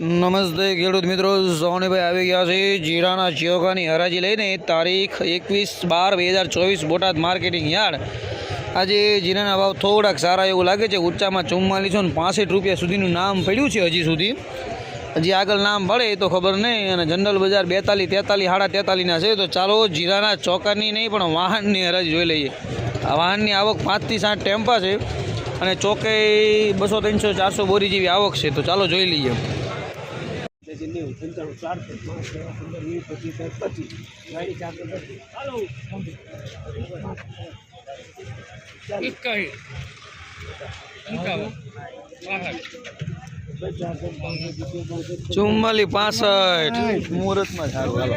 નમસ્તે ખેડૂત મિત્રો, સોનીભાઈ આવી ગયા છે જીરાના ચોખાની હરાજી લઈને. તારીખ એકવીસ બાર બે હજાર ચોવીસ બોટાદ માર્કેટિંગ યાર્ડ. આજે જીરાના ભાવ થોડાક સારા એવું લાગે છે, ઊંચામાં ચુમ્માલીસો ને પાસઠ રૂપિયા સુધીનું નામ પડ્યું છે હજી સુધી. હજી આગળ નામ પડે તો ખબર નહીં, અને જનરલ બજાર બેતાલીસ, તેતાલીસ સાડા તેતાલીસના છે. તો ચાલો જીરાના ચોકાની નહીં, પણ વાહનની હરાજી જોઈ લઈએ. આ વાહનની આવક પાંચથી સાત ટેમ્પા છે, અને ચોકે બસો, ત્રણસો, ચારસો બોરી જેવી આવક છે. તો ચાલો જોઈ લઈએ. તેથી નેવું પંચાણું ચારસો પાંચ છ પંદર વીસ પચીસ ત્રીસ પચીસ. ગાડી ચારસો હાલો. ચુમ્માલી પાંસઠ. મુહૂર્તમાં સારું હાલો.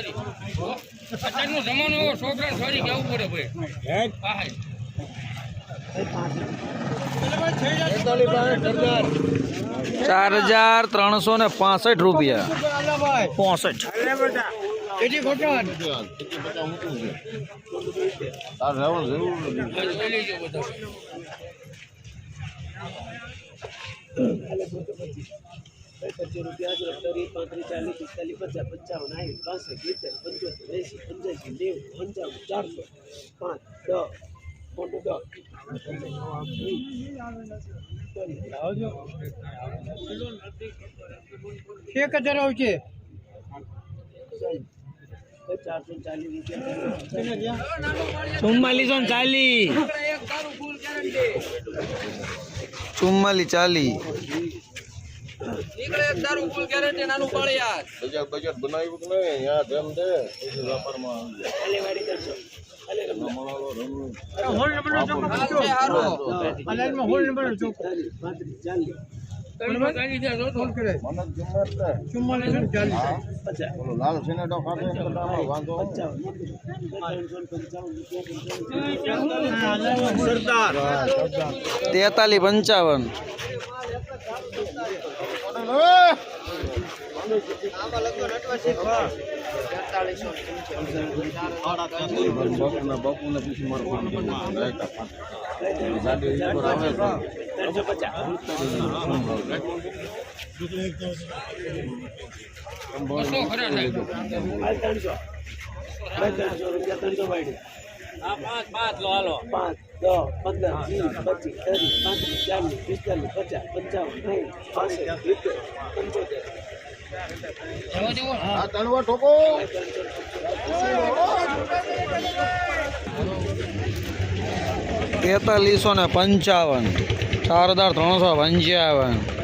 રમા અત્યારનો જમાનો એવો છોકરા સોરી કેવું પડે ભાઈ. હા ચાર હજાર ત્રણસો ને પાસઠ રૂપિયા. પોસઠ. જોઈ લેજો બધા પચીસ રૂપિયા ત્રીસ પાંત્રીસ ચાલીસ પિસ્તાલીસ પચાસ પંચાવન સાઠ પાસઠ સિત્તેર પંચોતેર એંસી પંચ્યાસી નેવું પંચાવન ચારસો પાંચ દસ મોટું દસ. એક હજાર આવશે. ચુમ્માલીસો ને ચાલી ચુમ્માલીસ ચાલી આલેવાડી કરશો આલે રમવા. હોલ નંબર નો ચોખ્ખો પૂછો અનાજમાં હોલ નંબર નો ચોખ્ખો ચાલીસ પાંત્રીસ ચાલીસ તમે કાઢી દે જો તો. ફોન કરે ચુમ્માલીસ ને ચાલીસ. પચાસ પંચાવન મોટું ત્રણસો પંચાવન રૂપિયા તેતાલીસ પંચાવન ત્રણસો પચાસ બસો હાલ ત્રણસો પાંચ પાંચ લો હાલો. પાંચ દસ પંદર વીસ પચીસ ત્રીસ પાંત્રીસ ચાલીસ પિસ્તાલીસ પચાસ પંચાવન સાઠ પાસઠ સિત્તેર પંચોતેર. જવા દેવો તેતાલીસો ને પંચાવન ચાર હજાર ત્રણસો પંચાવન.